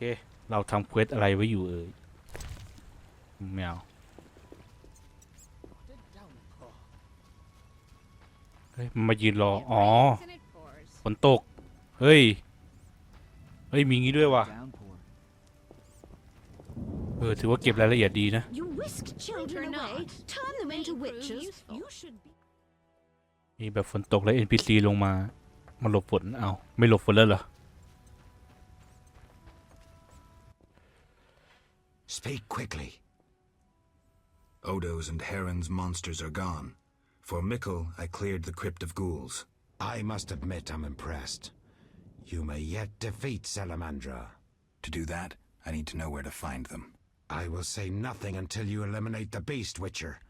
เคเราทำเควสอะไรไว้อยู่เอ่ยแมวเฮ้ยมันมายืนรอ อ๋อ And it pours. ฝนตก เฮ้ย เฮ้ย มีงี้ด้วยว่ะ Downpour. เออ ถือว่าเก็บรายละเอียดดีนะ You whisk children Winter away, not. turn them May into prove witches. useful. You should be. มีแบบฝนตกแล้ว NPC ลงมา มาหลบฝน เอา ไม่หลบฝนแล้วเหรอ Speak quickly. Odo's and Heron's monsters are gone. For Mickle, I cleared the crypt of ghouls. I must admit I'm impressed. You may yet defeat Salamandra. To do that, I need to know where to find them. I will say nothing until you eliminate the Beast Witcher.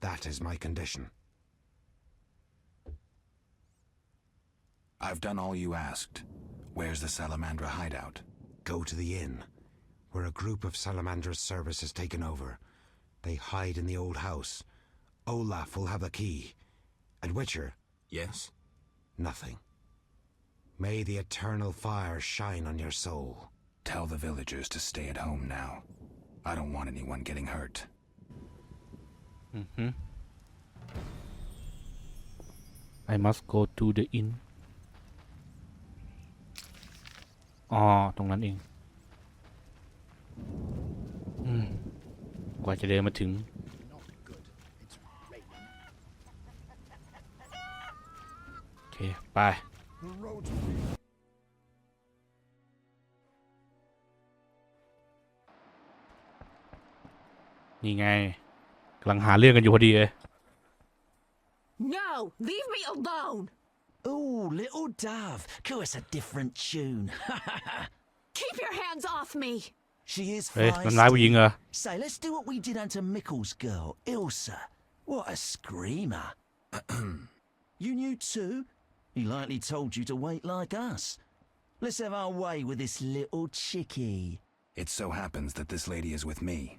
That is my condition. I've done all you asked. Where's the Salamandra hideout? Go to the inn, where a group of Salamandra's service has taken over. They hide in the old house. Olaf will have the key. And Witcher, Yes? nothing. May the eternal fire shine on your soul. Tell the villagers to stay at home now. I don't want anyone getting hurt. อือฮึ I must go to the inn อ๋อ ตรงนั้นเอง อืมกว่าจะเดินมาถึง โอเค ไป นี่ไงกำลังหาเรื่องกันอยู่พอดีเลย No! Leave me alone! Ooh, little dove. Cool, it's a different tune. Keep your hands off me! She is Đấy, còn lái của Say, let's do what we did unto Mickle's girl, Ilsa. What a screamer. you knew too? He likely told you to wait like us. Let's have our way with this little chickie. It so happens that this lady is with me.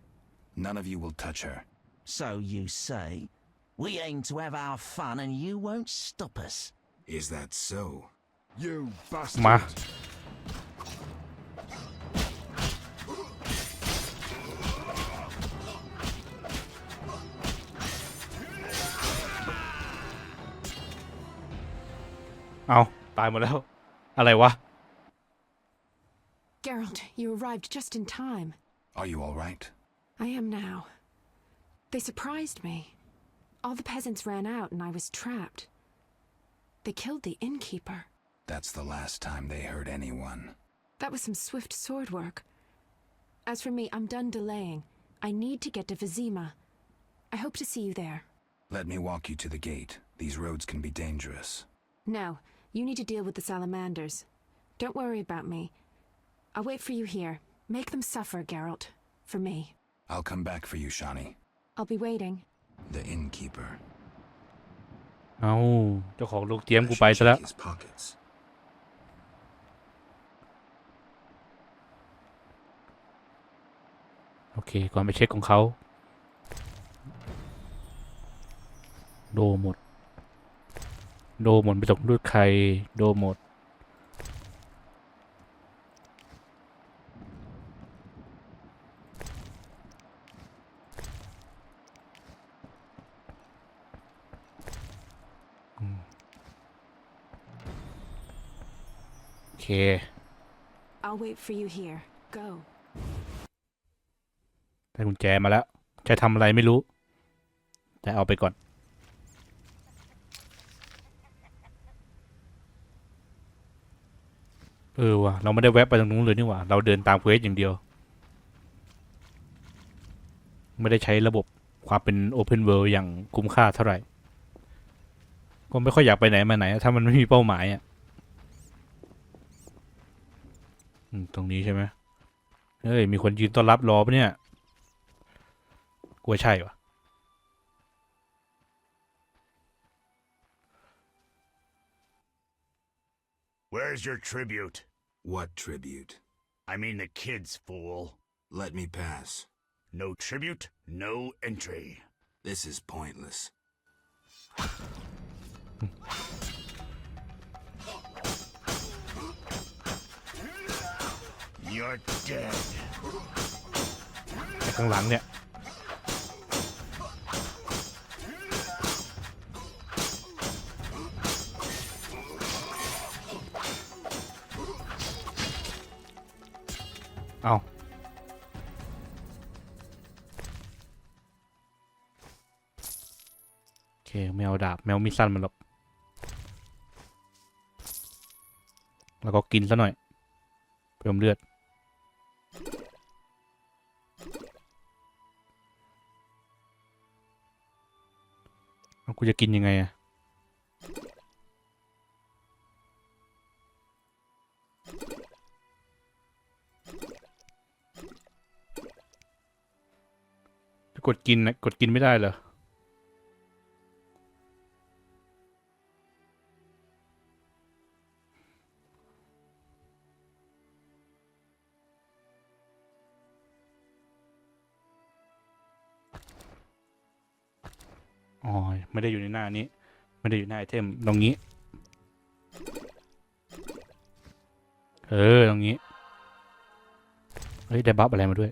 None of you will touch her. So you say. We aim to have our fun and you won't stop us. Is that so? You bastard! Ma. เอาตายหมดแล้ว อะไรวะ Geralt, you arrived just in time. Are you all right? I am now. They surprised me. All the peasants ran out and I was trapped. They killed the innkeeper. That's the last time they hurt anyone. That was some swift sword work. As for me, I'm done delaying. I need to get to Vizima. I hope to see you there. Let me walk you to the gate. These roads can be dangerous. No, you need to deal with the salamanders. Don't worry about me. I'll wait for you here. Make them suffer, Geralt. For me. I'll come back for you, Shani. I'll be waiting. The innkeeper. เอาเจ้าของโรงเตรียม I กู should ไปซะแล้ว check his pockets. โอเค ก่อนไปเช็คของเขา โดหมด โดหมดไปตกด้วยใคร โดหมดอืมโอเค I'll wait for you here. Go. ได้กุญแจมาแล้ว จะทำอะไรไม่รู้ แต่เอาไปก่อน เออว่ะเราไม่ได้แวะไปตรงนู้นเลยนี่หว่า เราเดินตามเควสอย่างเดียว ไม่ได้ใช้ระบบความเป็น Open World อย่างคุ้มค่าเท่าไหร่ ก็ไม่ค่อยอยากไปไหนมาไหน ถ้ามันไม่มีเป้าหมายอะตรงนี้ใช่ไหมเฮ้ย มีคนยืนต้อนรับรอปะเนี่ยกลัวใช่วะ Where's your tribute? What tribute? I mean the kids, fool. Let me pass. No tribute, no entry. This is pointless. You're dead. แต่ข้างหลังเนี่ย เอาโอเคแมวดาบแมวมีสั้นมันหรอกแล้วก็กินซะหน่อย เพิ่มเลือดเอากูจะกินยังไงอะ กดกินนะกดกินไม่ได้เหรออ๋อไม่ได้อยู่ในหน้านี้ ไม่ได้อยู่ในไอเทมตรงนี้ เออตรงนี้ เฮ้ย ได้บัฟอะไรมาด้วย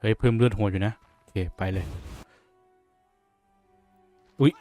เฮ้ย เพิ่มเลือดโหดอยู่นะ โอเค ไปเลย อุ๊ย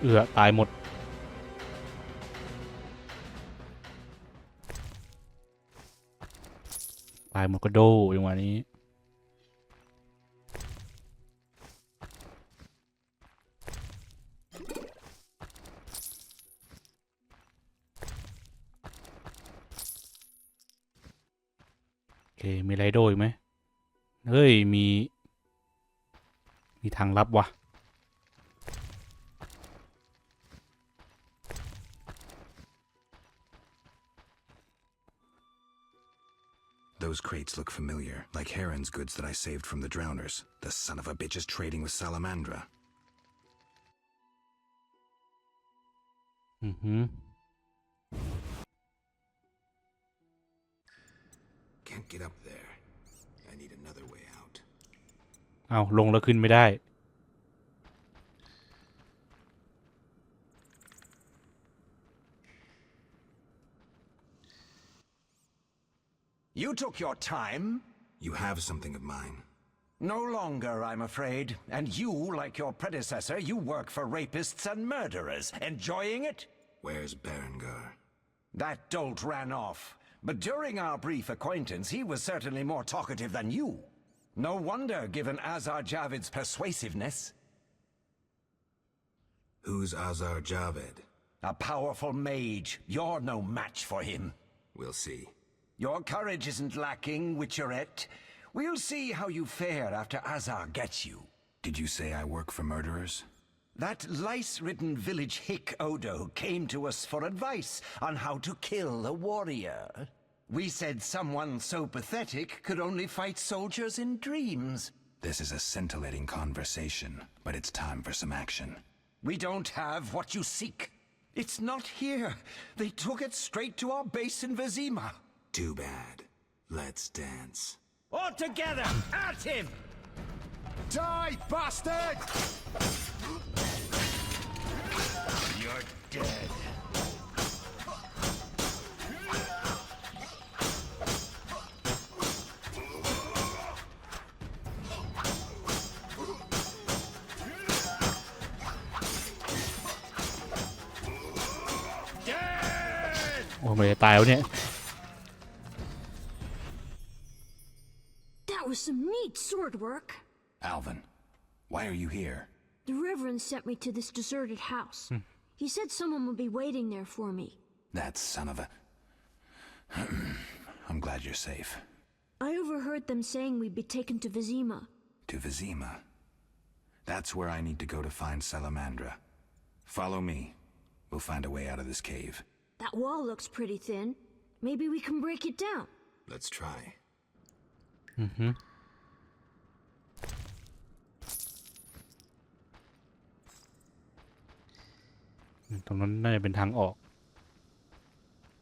เอือตายหมด ตายหมดก็โดอย่างวันนี้ โอเค มีไรโดอีกไหม เฮ้ย มี มีทางลับวะ Those crates look familiar, like Heron's goods that I saved from the drowners. The son of a bitch is trading with Salamandra. อือหือ Can't get up there. I need another way out. เอาลงแล้วขึ้นไม่ได้ You took your time. You have something of mine. No longer, I'm afraid. And you, like your predecessor, you work for rapists and murderers. Enjoying it? Where's Berengar? That dolt ran off. But during our brief acquaintance, he was certainly more talkative than you. No wonder, given Azar Javid's persuasiveness. Who's Azar Javed? A powerful mage. You're no match for him. We'll see. Your courage isn't lacking, Witcherette. We'll see how you fare after Azar gets you. Did you say I work for murderers? That lice-ridden village hick Odo came to us for advice on how to kill a warrior. We said someone so pathetic could only fight soldiers in dreams. This is a scintillating conversation, but it's time for some action. We don't have what you seek. It's not here. They took it straight to our base in Vizima. Too bad. Let's dance. All together, at him! Die, bastard! You're dead. Dead! โอ้ยไม่ได้ตายแล้วเนี่ย Sword work. Alvin, why are you here? The Reverend sent me to this deserted house. Hmm. He said someone would be waiting there for me. That son of a. I'm glad you're safe. I overheard them saying we'd be taken to Vizima. To Vizima. That's where I need to go to find Salamandra. Follow me. We'll find a way out of this cave. That wall looks pretty thin. Maybe we can break it down. Let's try. อื ตรงนั้นน่าจะเป็นทางออก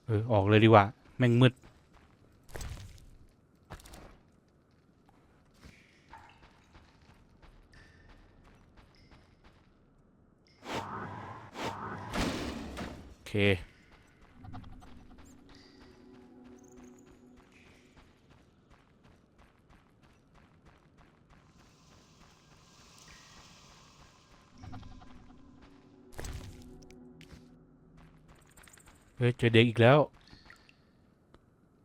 เออ ออกเลยดีกว่า แม่งมืด โอเค ฮ้ยเจอเด็กอีกแล้ว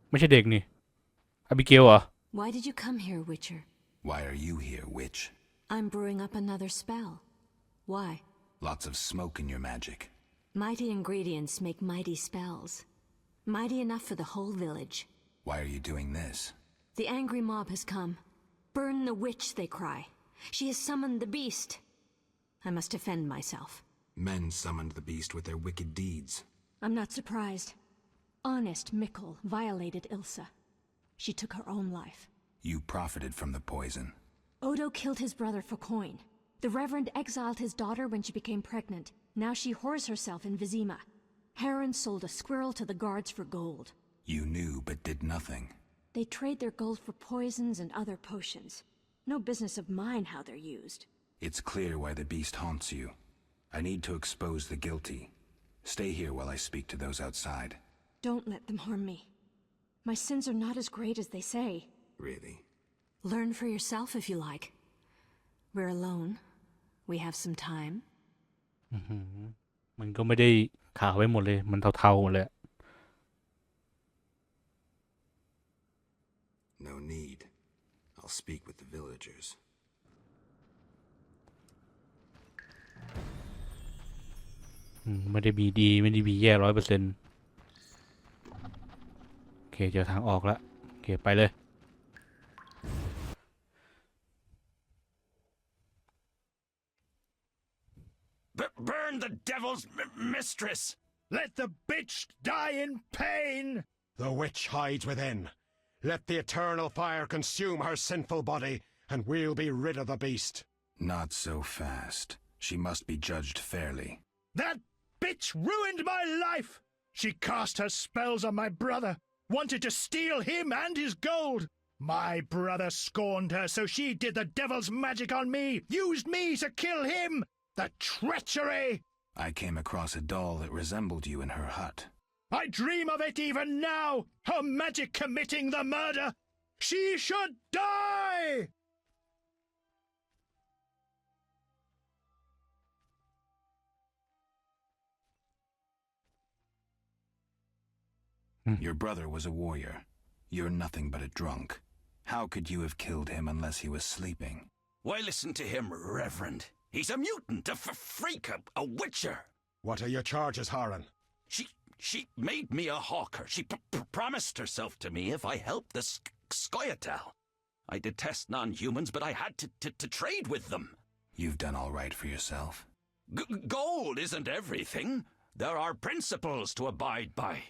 ไม่ใช่เด็กนี่อบิเกลเหรอ Why did you come here, Witcher? Why are you here, witch? I'm brewing up another spell. Why? Lots of smoke in your magic. Mighty ingredients make mighty spells. Mighty enough for the whole village. Why are you doing this? The angry mob has come. Burn the witch, they cry. She has summoned the beast. I must defend myself. Men summoned the beast with their wicked deeds. I'm not surprised. Honest Mikkel violated Ilsa. She took her own life. You profited from the poison. Odo killed his brother for coin. The Reverend exiled his daughter when she became pregnant. Now she whores herself in Vizima. Heron sold a squirrel to the guards for gold. You knew but did nothing. They trade their gold for poisons and other potions. No business of mine how they're used. It's clear why the beast haunts you. I need to expose the guilty. Stay here while I speak to those outside. Don't let them harm me. My sins are not as great as they say. Really? Learn for yourself if you like. We're alone. We have some time. มันก็ไม่ได้ขาวไปหมดเลย มันเทาๆหมดเลย No need. I'll speak with the villagers. อืมไม่ได้มีดี ไม่ได้มีแย่ร้อยเปอร์เซ็นต์โอเค เจอทางออกแล้ว โอเค ไปเลย B- burn the devil's m- mistress! Let the bitch die in pain! The witch hides within. Let the eternal fire consume her sinful body, and we'll be rid of the beast. Not so fast. She must be judged fairly. That bitch ruined my life! She cast her spells on my brother, wanted to steal him and his gold. My brother scorned her, so she did the devil's magic on me, used me to kill him! The treachery! I came across a doll that resembled you in her hut. I dream of it even now! Her magic committing the murder! She should die! Hmm. Your brother was a warrior. You're nothing but a drunk. How could you have killed him unless he was sleeping? Why listen to him, Reverend? He's a mutant, a f- freak, a, a witcher. What are your charges, Haran? She she made me a hawker. She p- p- promised herself to me if I helped the Sk- Skoyatel. I detest non-humans, but I had to, to, to trade with them. You've done all right for yourself. G- gold isn't everything. There are principles to abide by.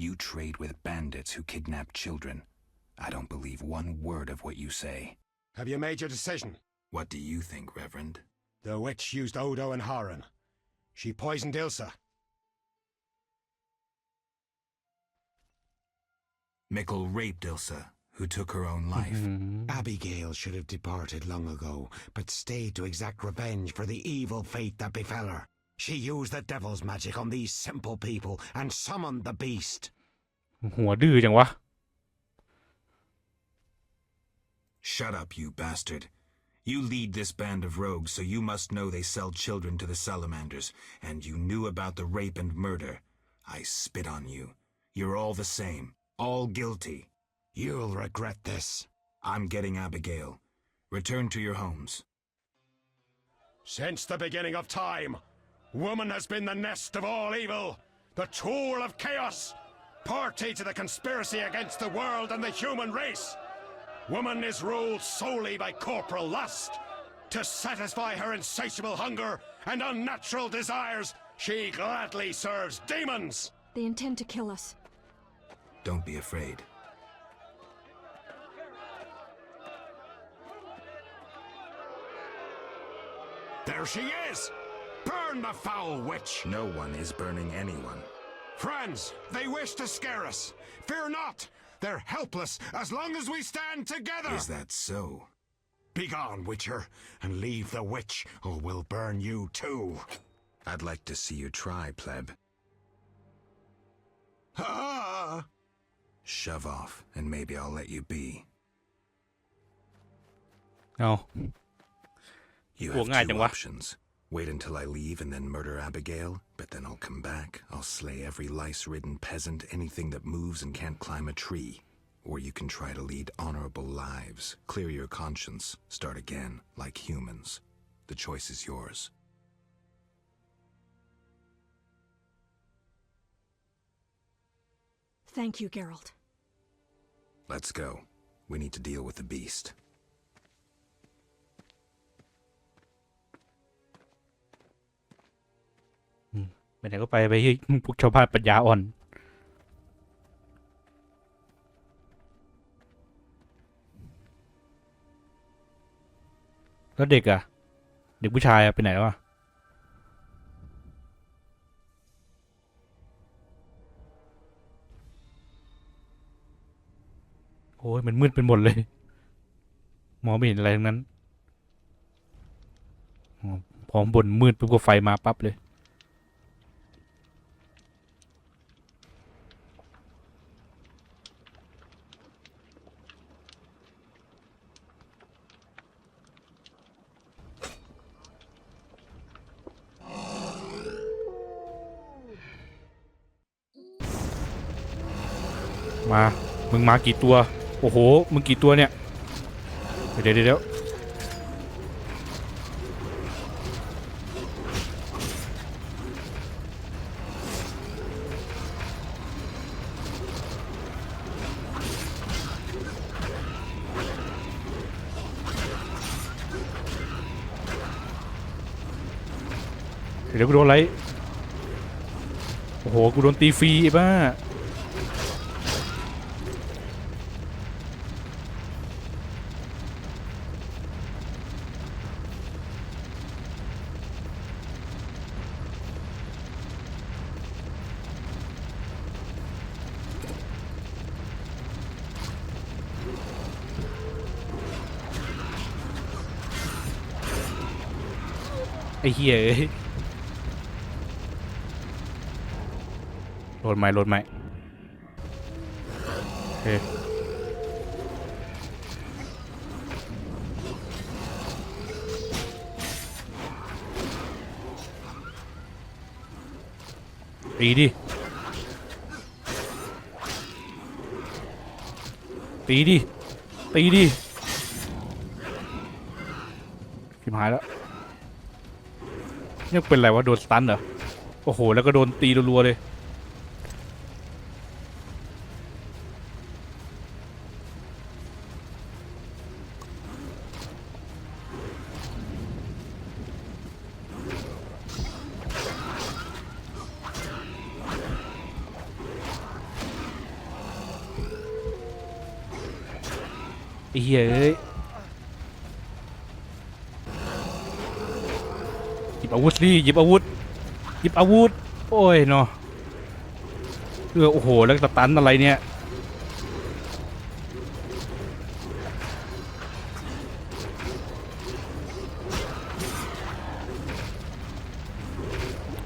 You trade with bandits who kidnap children. I don't believe one word of what you say. Have you made your decision? What do you think, Reverend? The witch used Odo and Haran. She poisoned Ilsa. Mikkel raped Ilsa, who took her own life. Mm-hmm. Abigail should have departed long ago, but stayed to exact revenge for the evil fate that befell her. She used the devil's magic on these simple people and summoned the beast. หัวดื้อจังวะ Shut up, you bastard. You lead this band of rogues, so you must know they sell children to the salamanders, and you knew about the rape and murder. I spit on you. You're all the same. All guilty. You'll regret this. I'm getting Abigail. Return to your homes. Since the beginning of time, woman has been the nest of all evil, the tool of chaos, party to the conspiracy against the world and the human race. Woman is ruled solely by corporal lust. To satisfy her insatiable hunger and unnatural desires, she gladly serves demons. They intend to kill us. Don't be afraid. There she is! Burn the foul witch! No one is burning anyone. Friends, they wish to scare us. Fear not! They're helpless as long as we stand together! Is that so? Begone, Witcher, and leave the witch, or we'll burn you too. I'd like to see you try, pleb. Ah! Shove off, and maybe I'll let you be. Oh. You have two options. Wait until I leave and then murder Abigail, but then I'll come back. I'll slay every lice-ridden peasant, anything that moves and can't climb a tree. Or you can try to lead honorable lives, clear your conscience, start again, like humans. The choice is yours. Thank you, Geralt. Let's go. We need to deal with the beast. ไปไหนก็ไปไปที่พวกชาวบ้านปัญญาอ่อน แล้วเด็กอะเด็กผู้ชายอะไปไหนแล้วอะโอ้ยมันมืดเป็นหมดเลย มองไม่เห็นอะไรทั้งนั้นพร้อมบนมืดปุ๊บก็ไฟมาปั๊บเลย มา มึงมากี่ตัว โอ้โห มึงกี่ตัวเนี่ย เดี๋ยวเดี๋ยวเดี๋ยวเดี๋ยวกูโดนไร โอ้โห กูโดนตีฟรีไอ้บ้า ไอ้เหี้ยเอ้ยโหลดไหม่โหลดไหมโอเคตีดิ ตีดิ ตีดิชิบหายแล้ว ยังเป็นไรวะโดนสตันเหรอ โอ้โห แล้วก็โดนตีรัวๆเลยเหี้ย บอาวุธดิหยิบอาวุธหยิบอาวุธ โอ้ยเนาะเออโอ้โห แล้วสตันอะไรเนี่ย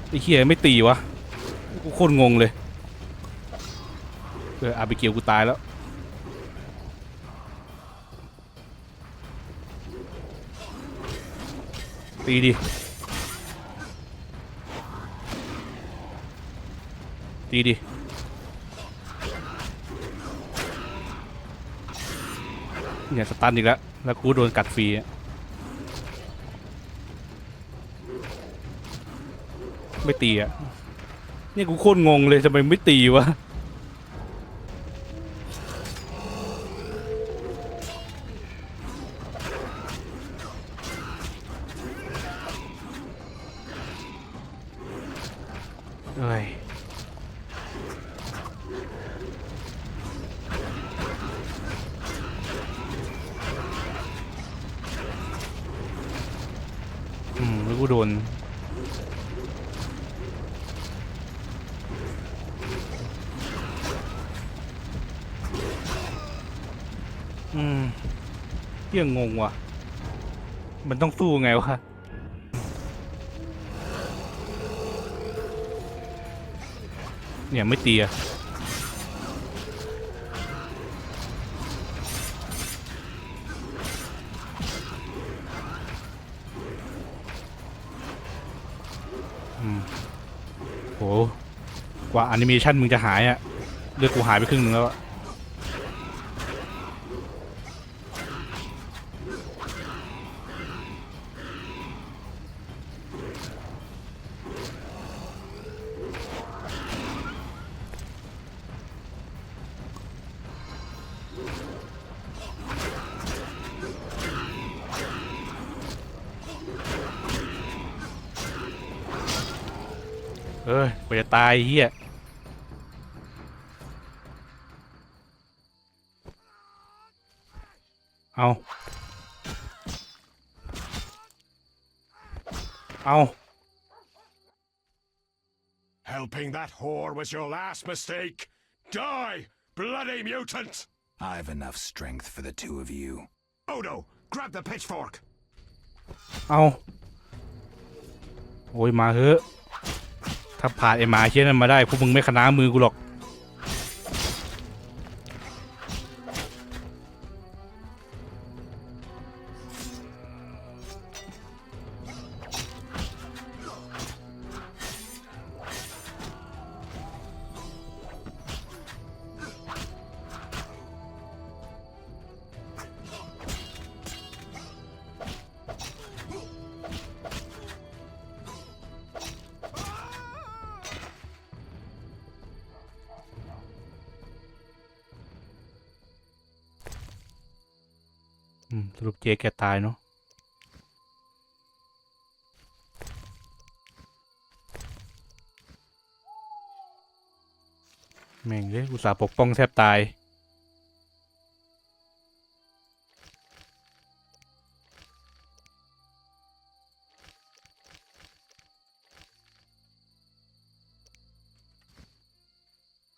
ไอ้เหี้ยไม่ตีวะ กูโคตรงงเลย เอออาไปเกี่ยวกูตายแล้วตีดิีดิเนี่ยสตันอีกแล้ว แล้วกูโดนกัดฟรีอะไม่ตีอะ เนี่ยกูโคตรงงเลยทำไมไม่ตีวะ มันต้องสู้ไงวะเนี่ยไม่ตีอะอืมโห กว่าแอนิเมชันมึงจะหายอะเลือดกูหายไปครึ่งนึงแล้วอะ อ้ยกว่าจะตายไอ้เฮียเอา เอา Helping that whore was your last mistake. Die, bloody mutant! I've enough strength for the two of you. Odo, grab the pitchfork. เอาโอ้ยมาเถอะ ถ้าผ่านไอ้หมาเชี่ยนั้นมาได้พวกมึงไม่ขนามือกูหรอก สรุปเจ๊แกตายเนาะแม่งเลยอุตส่าห์ปกป้องแทบตาย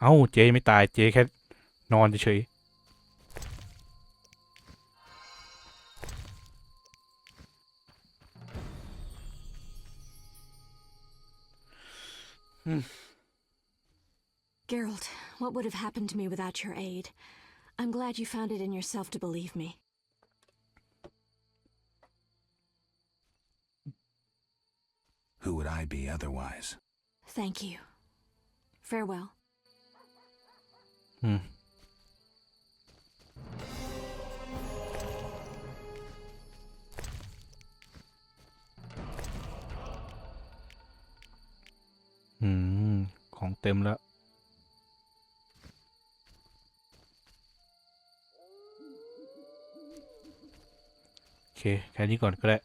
เอ้า เจ๊ไม่ตาย เจ๊แค่นอนเฉยๆ Hmm. Geralt, what would have happened to me without your aid? I'm glad you found it in yourself to believe me. Who would I be otherwise? Thank you. Farewell. อื อืม ของเต็มแล้ว โอเค แค่นี้ก่อนก็ได้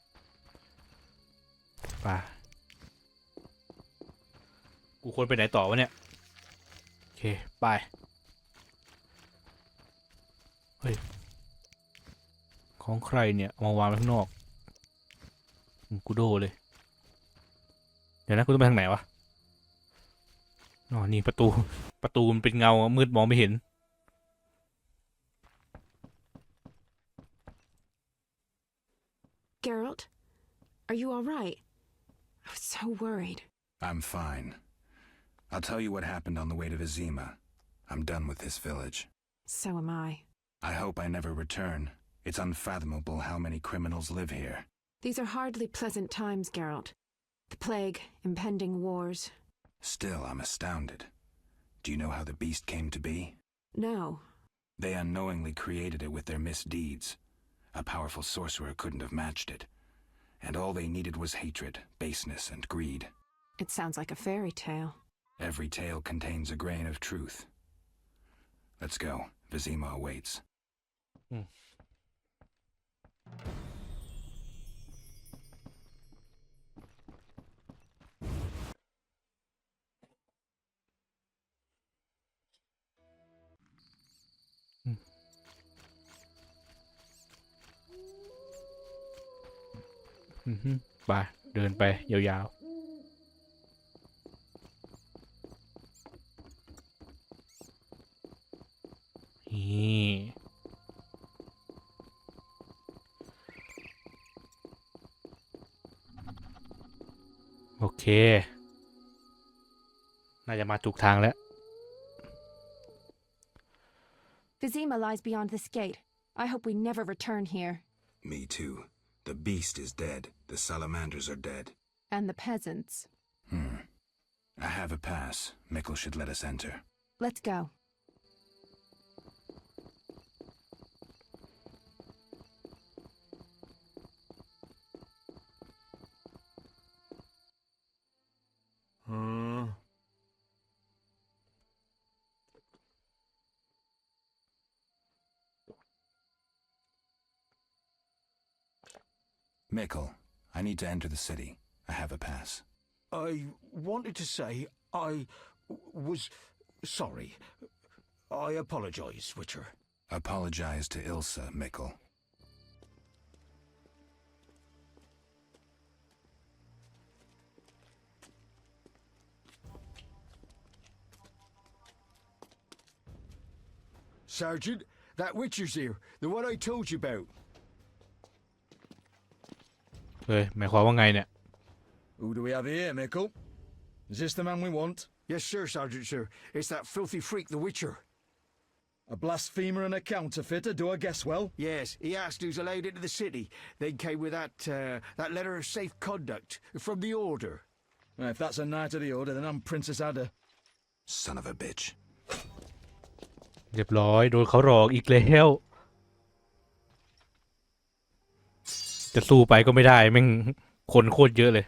ไปกูควรไปไหนต่อวะเนี่ย โอเค ไป เฮ้ย ของใครเนี่ยเอามาวางไว้ข้างนอก กูโดเลย เดี๋ยวนะกูต้องไปทางไหนวะ อ๋อ นี่ประตู ประตูมันเป็นเงาอะมืดมองไม่เห็น Geralt, are you all right? I was so worried. I'm fine. I'll tell you what happened on the way to Vizima. I'm done with this village. So am I. I hope I never return. It's unfathomable how many criminals live here. These are hardly pleasant times, Geralt. The plague, impending wars. Still, I'm astounded. Do you know how the beast came to be? No. They unknowingly created it with their misdeeds. A powerful sorcerer couldn't have matched it. And all they needed was hatred, baseness, and greed. It sounds like a fairy tale. Every tale contains a grain of truth. Let's go. Vizima awaits. อื ไปเดินไปยาวๆนี่โอเค น่าจะมาถูกทางแล้ว Vizima lies beyond this gate. I hope we never return here. Me too. The beast is dead. The salamanders are dead. And the peasants. Hmm. I have a pass. Mickle should let us enter. Let's go. Mickle, I need to enter the city. I have a pass. I wanted to say I was sorry. I apologize, Witcher. Apologize to Ilsa, Mickle. Sergeant, that Witcher's here, the one I told you about. เฮ้ย หมายความว่าไงเนี่ย Who do we have here, Mickle? Is this the man we want? Yes, sir, Sergeant, sir. It's that filthy freak, the Witcher. A blasphemer and a counterfeiter, do I guess well? Yes, he asked who's allowed into the city. Then came with that, uh, that letter of safe conduct from the Order. Well, if that's a knight of the order, then I'm Princess Ada. Son of a bitch. เรียบร้อย โดนเขาหลอกอีกแล้ว จะสู้ไปก็ไม่ได้แม่งคนโคตรเยอะเลย